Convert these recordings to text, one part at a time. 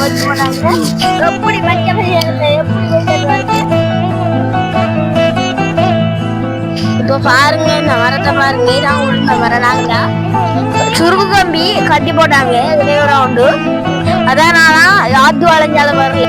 போனாங்க எப்படி பச்சை எப்படி இப்போ பாருங்க இந்த மரத்தை பாருங்க. இதான் உளுந்த மரம் நாங்களா சுருக்கு கம்பி கட்டி போட்டாங்க. இதுலயே ஒரு ரவுண்டு அதனால ஆத்து வளைஞ்சால வரல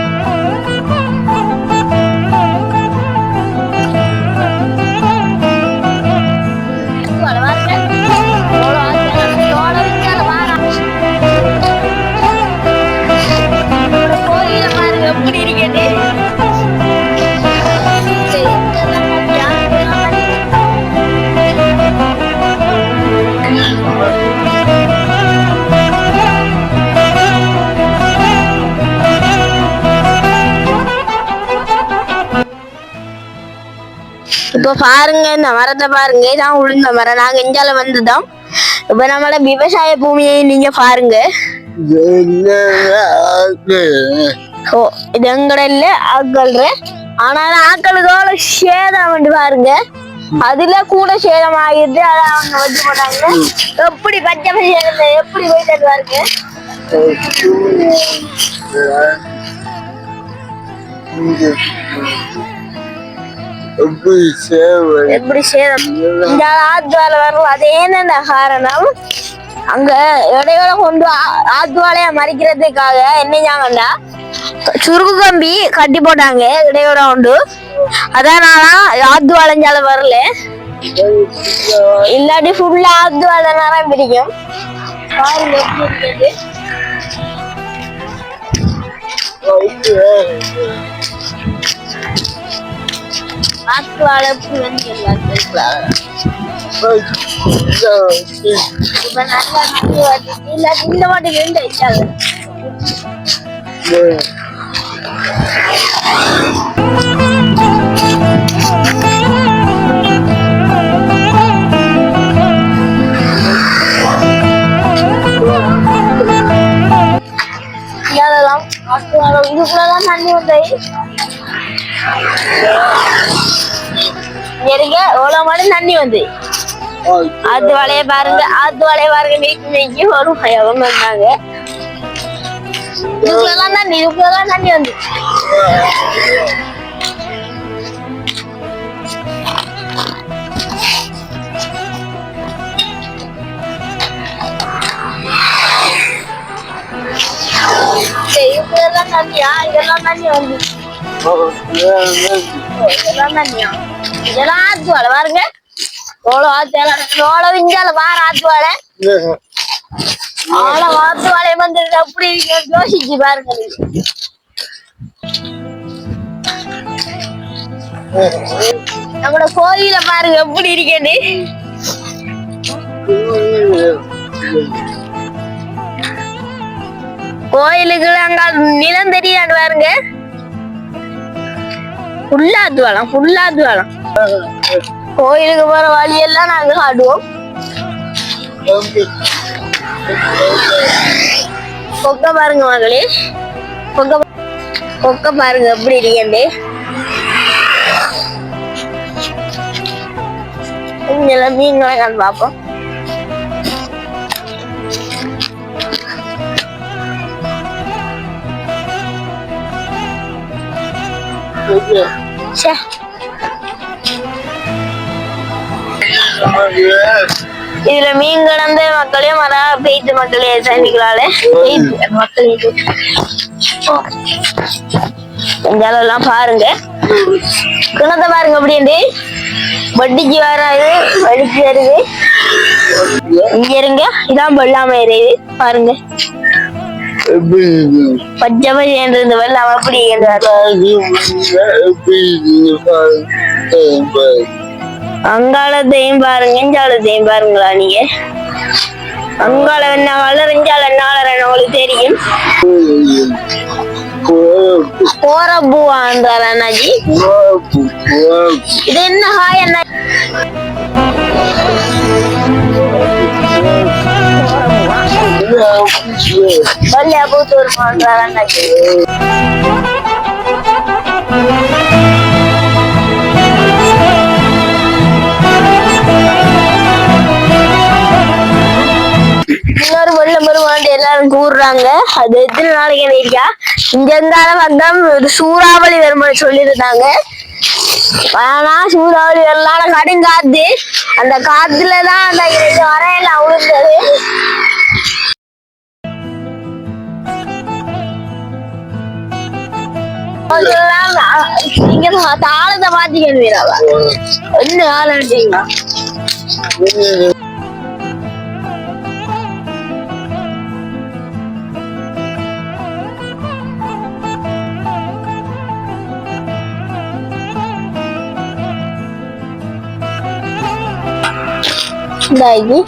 இப்போ பாருங்க இந்த மரத்தை பாருங்க. இதான் உளுந்த மரம். நாங்க இந்தியால வந்துட்டோம் இப்ப நம்மளோட விவசாய பூமியை நீங்க பாருங்க. ஓ இது எங்கட இல்ல? ஆக்கள்ற. ஆனாலும் ஆக்களுக்கு எவ்வளவு சேதம் வந்து பாருங்க. அதுல கூட சேதம் ஆகிட்டு அதை அவங்க வச்சு போட்டாங்க. எப்படி பச்சை பச்சை எப்படி போயிட்டு பாருங்க. எப்படி சேதம் இந்த ஆத்வால வரல. அது என்னென்ன காரணம்? அங்க இடையோட கொண்டு ஆத்வாலைய மறிக்கிறதுக்காக என்ன செஞ்சாங்கண்டா சுருக்கு கம்பி கட்டி போட்டாங்க இடையோட கொண்டு. அதனால ஆத்து வளைஞ்சால வரல. இல்லாட்டி ஃபுல்லா ஆத்து வள நேரம் பிடிக்கும். பாருங்க எப்படி இருக்குது. ஆத்து வாழை எப்படி வந்து எல்லாத்துக்கும் இப்ப நல்லா தண்ணி வருது. இல்லாட்டி பாருங்க எவ்வளவு மட்டும் தண்ணி வந்து. ஆத்து வலைய பாருங்க ஆத்து வலைய பாருங்க நீக்கி நீக்கி. வரும் அவங்க வந்தாங்க. இதுக்குள்ளதான் தண்ணி இதுக்குள்ளதான் தண்ணி வந்து. சரி, தண்ணியா? இதெல்லாம் தண்ணி வந்து. இதெல்லாம் தண்ணியா இதெல்லாம் பாருங்க எவ்வளவு ஆத்து எவ்வளவு இஞ்சால பாரு ஆத்து வலை ஆள வந்து அப்படி யோசிச்சு பாருங்க நம்மளோட கோயில பாருங்க எப்படி இருக்கேன்னு கோயிலுக்கு அங்க நிலம் தெரியாது? ஃபுல்லா துவாலம் ஃபுல்லா துவாலம் கோயிலுக்கு போற வழியெல்லாம் நாங்க ஆடுவோம் கொக்க பாருங்க மகளே. கொக்க பா- கொக்க பாருங்க எப்படி இருக்கேன் இதெல்லாம் மீன்களை நான் பார்ப்போம். ச்சே இதுல மீன் கடந்த மக்களே மரா பெய்து மக்களே சைனிகளாலே பெய்த்து மக்களே எல்லாம் பாருங்க. கிணத்தை பாருங்க அப்படின்ட்டு வட்டிக்கு வராது வலிக்கு வருது. இங்க இருங்க இதான் வெள்ளாம இருக்குது பாருங்க. பச்சை பச்சை வெள்ளாம அப்படி அங்காளத்தையும் பாருங்க இஞ்சாலத்தையும் பாருங்களா நீங்க. அங்காள என்ன வளர் இஞ்சால என்ன உங்களுக்கு தெரியும். போற பூவான்றார் அண்ணாஜி. இது என்ன ஹாய் அண்ணா வல்லியா பூத்தூர் இன்னொரு வெள்ளம் வந்து எல்லாரும் கூறுறாங்க அது எத்தனை நாளைக்கு இருக்கா இங்க இருந்தாலும் வந்தோம் ஒரு சூறாவளி வருமான சொல்லியிருந்தாங்க ஆனா சூறாவளி வரலாம் கடுங்காத்து அந்த காத்துலதான் அந்த வரையில அவுழ்ந்தது விழுந்தது தாளத்தை மாத்திக்கணும் வீராவா என்ன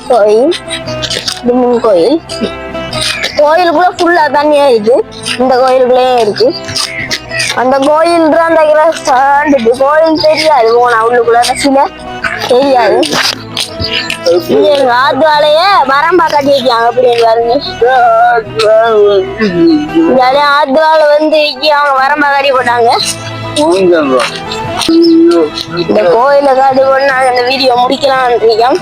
கோயில். இது கோயில். கோயிலுக்குள்ள ஃபுல்லா தண்ணியா இருக்கு. இந்த கோயிலுக்குள்ளேயே இருக்கு. அந்த கோயில் தான் அந்த சாண்டுட்டு கோயில் தெரியாது. போனா உள்ளுக்குள்ள சில தெரியாது. இங்க எங்க ஆத்து வேலைய மரம்பா கட்டி வைக்காங்க அப்படின்னு பாருங்க. இந்த ஆத்து வேலை வந்து இங்க அவங்க வரம்பா கட்டி போட்டாங்க. இந்த கோயில காது கொண்டு நாங்க இந்த வீடியோ முடிக்கலாம் இருக்கோம்.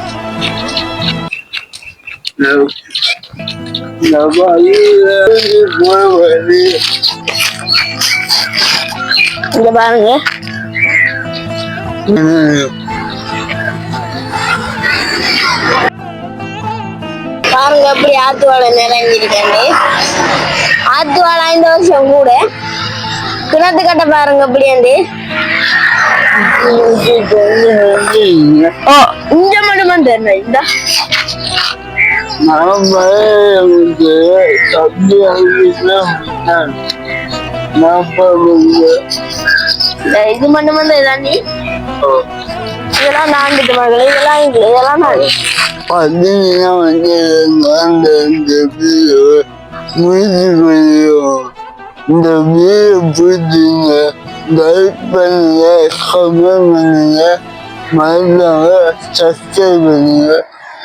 இங்க பாருங்க. பாருங்க எப்படி ஆத்து வாழை நிறைஞ்சிருக்கேன்னு ஆத்து வாழை இந்த வருஷம் கூட. கிணத்து கட்ட பாருங்க எப்படி வந்து. ஓ இங்க மட்டும் வந்து இந்த. இந்த இது மட்டும் வந்து தண்ணி இதெல்லாம் தாண்டிட்டு மகளே இதெல்லாம் இதெல்லாம் நான் பார்த்தீங்கன்னா வந்து இந்த பிடிச்சிங்க லைக் பண்ணுங்க கமெண்ட் பண்ணுங்க சப்ஸ்கிரைப் பண்ணுங்க